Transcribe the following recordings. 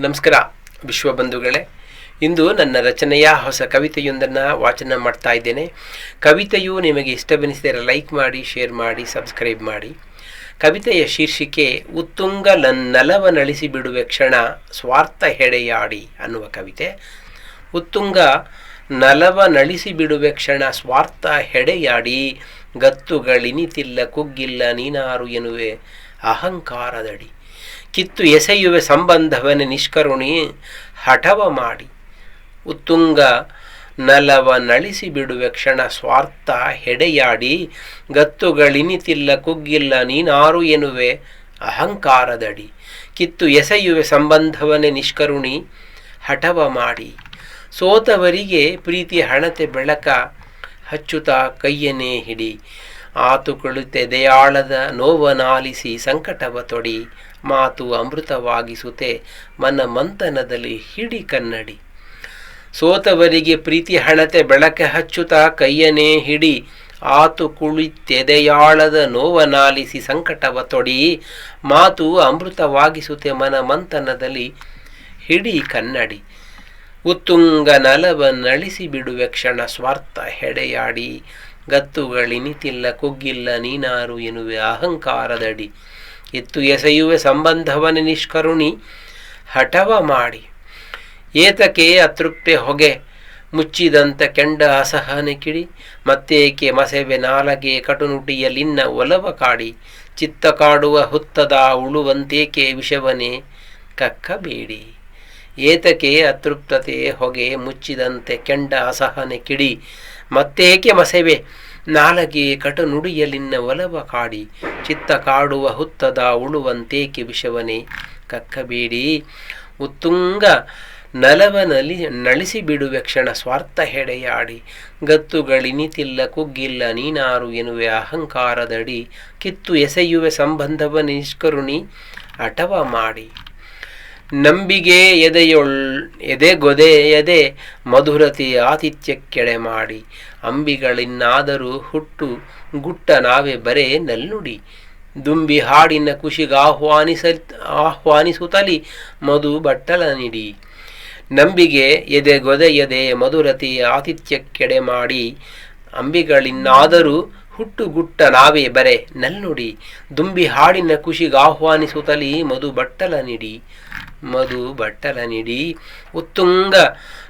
ನಮಸ್ಕಾರ ವಿಶ್ವಬಂಧುಗಳೇ ಇಂದು ನನ್ನ ರಚನೆಯ ಹೊಸ ಕವಿತೆಯೊಂದನ್ನು ವಾಚನ ಮಾಡ್ತಾ ಇದ್ದೇನೆ. ಕವಿತೆಯು ನಿಮಗೆ ಇಷ್ಟವೆನಿಸಿದರೆ ಲೈಕ್ ಮಾಡಿ, ಶೇರ್ ಮಾಡಿ, ಸಬ್ಸ್ಕ್ರೈಬ್ ಮಾಡಿ. ಕವಿತೆಯ ಶೀರ್ಷಿಕೆ ಉತ್ತುಂಗ ನಲವನಳಿಸಿ ಬಿಡುವೆ ಕ್ಷಣ, ಸ್ವಾರ್ಥ ಹೆಡೆಯಾಡಿ ಅನ್ನುವ ಕವಿತೆ. ಉತ್ತುಂಗ, ನಲವನಳಿಸಿ ಬಿಡುವೆ ಕ್ಷಣ, ಸ್ವಾರ್ಥ ಹೆಡೆಯಾಡಿ, ಗತ್ತುಗಳಿನಿತಿಲ್ಲ ಕುಗ್ಗಿಲ್ಲ ನೀನಾರು ಎನ್ನುವೆ ಅಹಂಕಾರದಡಿ ಕಿತ್ತು ಎಸೆಯುವೆ ಸಂಬಂಧವನೇ ನಿಷ್ಕರುಣಿ ಹಠವ ಮಾಡಿ. ಉತ್ತುಂಗ ನಲವ ನಳಿಸಿ ಬಿಡುವೆ ಕ್ಷಣ ಸ್ವಾರ್ಥ ಹೆಡೆಯಾಡಿ. ಗತ್ತುಗಳಿನಿತಿಲ್ಲ ಕುಗ್ಗಿಲ್ಲ ನೀನಾರು ಎನ್ನುವೆ ಅಹಂಕಾರದಡಿ. ಕಿತ್ತು ಎಸೆಯುವೆ ಸಂಬಂಧವನೇ ನಿಷ್ಕರುಣಿ ಹಠವ ಮಾಡಿ. ಸೋತವರಿಗೆ ಪ್ರೀತಿ ಹಣತೆ ಬೆಳಕ ಹಚ್ಚುತ್ತಾ ಕೈಯನೇ ಹಿಡಿ. ಆತು ಕುಳಿತೆದೆಯಾಳದ ನೋವನಾಲಿಸಿ ಸಂಕಟವ ತೊಡಿ. ಮಾತು ಅಮೃತವಾಗಿಸುತ್ತೆ. ಮನ ಮಂಥನದಲ್ಲಿ ಹಿಡಿ ಕನ್ನಡಿ. ಸೋತವರಿಗೆ ಪ್ರೀತಿ ಹಣತೆ ಬೆಳಕೆ ಹಚ್ಚುತ್ತಾ ಕೈಯನೇ ಹಿಡಿ, ಆತು ಕುಳಿತೆದೆಯಾಳದ ನೋವನಾಲಿಸಿ ಸಂಕಟವ ತೊಡಿ. ಮಾತು ಅಮೃತವಾಗಿಸುತ್ತೆ ಮನ ಮಂಥನದಲ್ಲಿ ಹಿಡಿ ಕನ್ನಡಿ. ಉತ್ತುಂಗ ನಲವ ನಳಿಸಿ ಬಿಡುವೆ ಕ್ಷಣ ಸ್ವಾರ್ಥ ಹೆಡೆಯಾಡಿ. ಗತ್ತುಗಳಿನಿತಿಲ್ಲ ಕುಗ್ಗಿಲ್ಲ ನೀನಾರು ಎನ್ನುವೆ ಅಹಂಕಾರದಡಿ. ಎತ್ತು ಎಸೆಯುವೆ ಸಂಬಂಧವನ ನಿಷ್ಕರುಣಿ ಹಠವ ಮಾಡಿ. ಏತಕೆ ಅತೃಪ್ತೆ ಹೊಗೆ ಮುಚ್ಚಿದಂತ ಕೆಂಡ ಅಸಹನೆ ಕಿಡಿ, ಮತ್ತೇಕೆ ಮಸೆವೆ ನಾಲಗೆ ಕಟುನುಟಿಯಲಿನ್ನ ಒಲವ ಕಾಡಿ. ಚಿತ್ತ ಕಾಡುವ ಹುತ್ತದ ಉಳುವಂತೇಕೆ ವಿಷವನೆ ಕಕ್ಕಬೇಡಿ. ಏತಕೆ ಅತೃಪ್ತತೆ ಹೊಗೆ ಮುಚ್ಚಿದಂತೆ ಕೆಂಡ ಅಸಹನೆ ಕಿಡಿ, ಮತ್ತೇಕೆ ಮಸೆವೆ ನಾಲಗೆ ಕಟನುಡಿಯಲಿನ್ನ ಒಲವ ಕಾಡಿ, ಚಿತ್ತ ಕಾಡುವ ಹುತ್ತದ ಉಳುವಂತೇಕೆ ವಿಷವನೆ? ಕಕ್ಕಬೇಡಿ, ಉತ್ತುಂಗ ನಲವನಲ್ಲಿ ನಳಿಸಿ ಬಿಡುವೆ ಕ್ಷಣ ಸ್ವಾರ್ಥ ಹೆಡೆಯಾಡಿ ಗತ್ತುಗಳಿನಿತಿಲ್ಲ ಕುಗ್ಗಿಲ್ಲ ನೀನಾರು ಎನ್ನುವೆ ಅಹಂಕಾರದಡಿ, ಕಿತ್ತು ಎಸೆಯುವೆ ಸಂಬಂಧವ ನಿಷ್ಕರುಣಿ, ಅಟವ ಮಾಡಿ. ನಂಬಿಗೆ ಎದೆಯೊಳ್, ಎದೆ ಎದೆ ಮಧುರತೆ ಆತಿಥ್ಯಕ್ಕೆಡೆ ಮಾಡಿ. ಅಂಬಿಗಳಿನ್ನಾದರೂ ಹುಟ್ಟು ಗುಟ್ಟ ನಾವೇ ಬರೇ ನಲ್ನುಡಿ ದುಂಬಿ ಹಾಡಿನ ಖುಷಿಗೆ ಆಹ್ವಾನಿಸ ಆಹ್ವಾನಿಸುತ್ತಲಿ ಮಧು ಬಟ್ಟಲ ನಿಡಿ. ನಂಬಿಗೆ ಎದೆ ಗೊದೆಯದೆ ಮಧುರತೆ ಆತಿಥ್ಯಕ್ಕೆಡೆ ಮಾಡಿ. ಅಂಬಿಗಳಿನ್ನಾದರೂ ಹುಟ್ಟುಗುಟ್ಟ ನಾವೇ ಬರೆ ನಲ್ನುಡಿ ದುಂಬಿ ಹಾಡಿನ ಖುಷಿಗೆ ಆಹ್ವಾನಿಸುತ್ತಲಿ ಮಧು ಬಟ್ಟಲ ನಿಡಿ. ಮಧು ಬಟ್ಟಲ ನಿಡಿ ಉತ್ತುಂಗ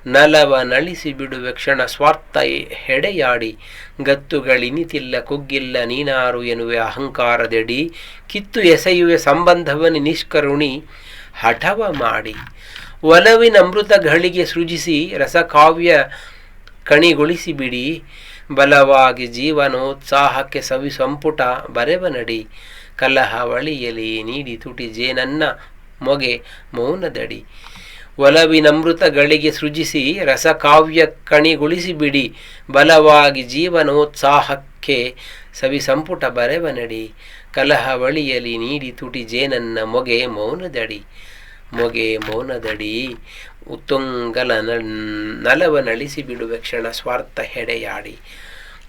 ನಲವ ನಳಿಸಿ ಬಿಡುವ ಕ್ಷಣ ಸ್ವಾರ್ಥ ಹೆಡೆಯಾಡಿ. ಗತ್ತುಗಳಿನಿತಿಲ್ಲ ಕುಗ್ಗಿಲ್ಲ ನೀನಾರು ಎನ್ನುವೆ ಅಹಂಕಾರದಡಿ. ಕಿತ್ತು ಎಸೆಯುವೆ ಸಂಬಂಧವನ್ನು ನಿಷ್ಕರುಣಿ ಹಠವ ಮಾಡಿ. ಒಲವಿನ ಅಮೃತಗಳಿಗೆ ಸೃಜಿಸಿ ರಸಕಾವ್ಯ ಕಣಿಗೊಳಿಸಿ ಬಿಡಿ. ಬಲವಾಗಿ ಜೀವನೋತ್ಸಾಹಕ್ಕೆ ಸವಿ ಸಂಪುಟ ಬರೆವ ನಡಿ. ಕಲಹ ಒಳಿಯಲಿ ನೀಡಿ ತುಟಿ ಜೇನನ್ನ ಮೊಗೆ ಮೌನದಡಿ. ಒಲವಿನಮೃತಗಳಿಗೆ ಸೃಜಿಸಿ ರಸಕಾವ್ಯ ಕಣಿಗೊಳಿಸಿ ಬಿಡಿ ಬಲವಾಗಿ ಜೀವನೋತ್ಸಾಹಕ್ಕೆ ಸವಿ ಸಂಪುಟ ಬರೆವನಡಿ. ಕಲಹ ಒಳಿಯಲಿ ನೀಡಿ ತುಟಿ ಜೇನನ್ನ ಮೊಗೆ ಮೌನದಡಿ. ಮೊಗೆ ಮೌನದಡಿ. ಉತ್ತುಂಗಲ ನಲವ ನಳಿಸಿ ಬಿಡುವ ಕ್ಷಣ ಸ್ವಾರ್ಥ ಹೆಡೆಯಾಡಿ.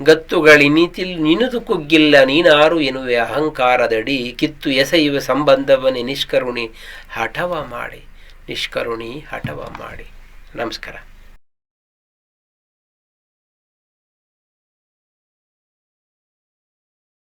ಗತ್ತುಗಳಿನಿತಿಲ್ ನಿನದು ಕುಗ್ಗಿಲ್ಲ, ನೀನಾರು ಎನ್ನುವೆ ಅಹಂಕಾರದಡಿ. ಕಿತ್ತು ಎಸೆಯುವ ಸಂಬಂಧವನ್ನೇ ನಿಷ್ಕರುಣಿ ಹಠವ ಮಾಡಿ. ನಿಷ್ಕರುಣಿ ಹಠವ ಮಾಡಿ. ನಮಸ್ಕಾರ.